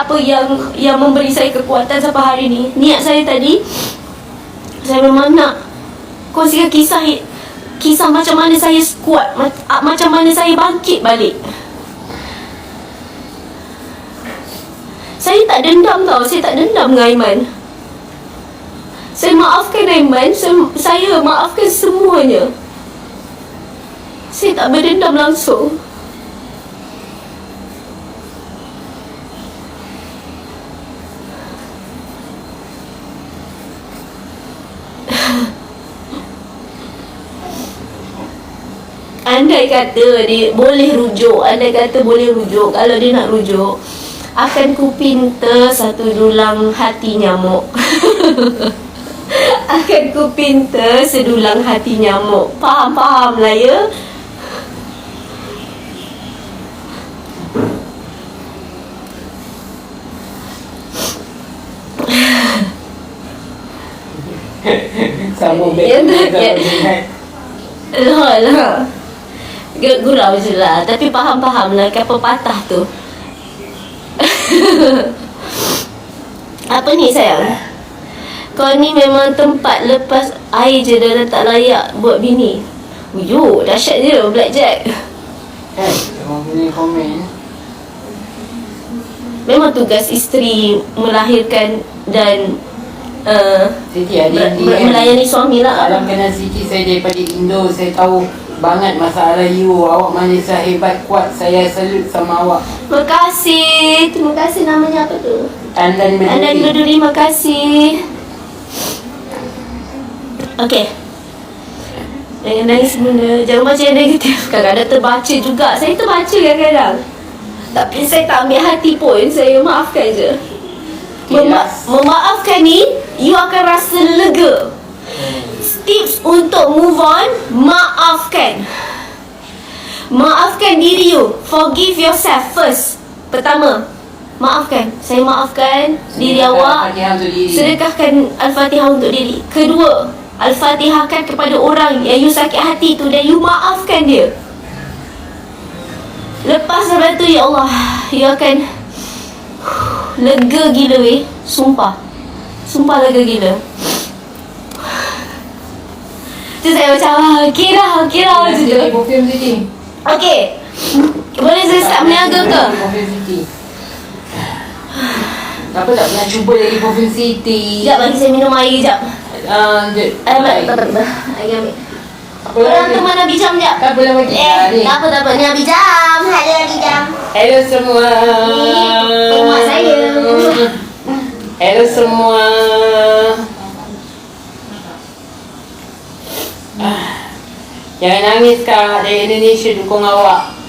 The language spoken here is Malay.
apa yang yang memberi saya kekuatan sampai hari ni. Niat saya tadi saya memang nak kongsikan kisah kisah macam mana saya kuat, ah, macam mana saya bangkit balik. Saya tak dendam tau, saya tak dendam dengan Aiman. Saya maafkan Aiman, saya, saya maafkan semuanya. Saya tak berdendam langsung. Andai kata dia boleh rujuk Andai kata boleh rujuk Kalau dia nak rujuk Akan ku pinta satu dulang hati nyamuk. Akan ku pinta sedulang hati nyamuk. Faham-faham lah ya? Sambung Ya, back ya. Lah lah Gu- Gurau je lah. Tapi faham-faham lah Kapal patah tu. Apa ni sayang? Kau ni memang tempat lepas air je dah, tak layak buat bini. Uyuk, dahsyat je Blackjack. Kan, orang punya komen Memang tugas isteri melahirkan dan uh, Siti ada ber- yang ber- DM melayani suami lah. Salam kenal Siti saya daripada Indo Saya tahu banget masalah you Awak manusia hebat kuat Saya salut sama awak Terima kasih Terima kasih namanya apa tu? Andan Anda Meduri dulu terima kasih. Okey. Jangan nangis benda. Jangan baca yang negatif. Kadang-kadang terbaca juga. Saya terbaca kadang-kadang. Tapi saya tak ambil hati pun. Saya maafkan je. Mema- memaafkan ni, you akan rasa lega. Untuk move on, maafkan. Maafkan diri you. Forgive yourself first. Pertama, maafkan. Saya maafkan diri awak. Sedekahkan Al-Fatihah untuk diri. Kedua, Al-Fatihahkan kepada orang yang you sakit hati tu dan you maafkan dia. Lepas daripada tu, Ya Allah, you akan lega gila weh. Sumpah. Sumpah lega gila. Tu saya macam, ah, okey dah, okey dah macam tu. Perfume Okey. Boleh saya start meniaga ke? Kenapa tak pernah cuba lagi perfume Siti? Sekejap bagi saya minum air sekejap. Jep. Eh, tak, tak, tak, tak. Air ambil. Apa Orang lagi? tu mana bijam sekejap? Tak boleh bagi Eh, tak apa tak apa. Ni Abi Jam. Hello Abi Jam. Hello semua. Ni rumah saya. Hello semua. Ah, Jangan nangis kak dari Indonesia dukung awak.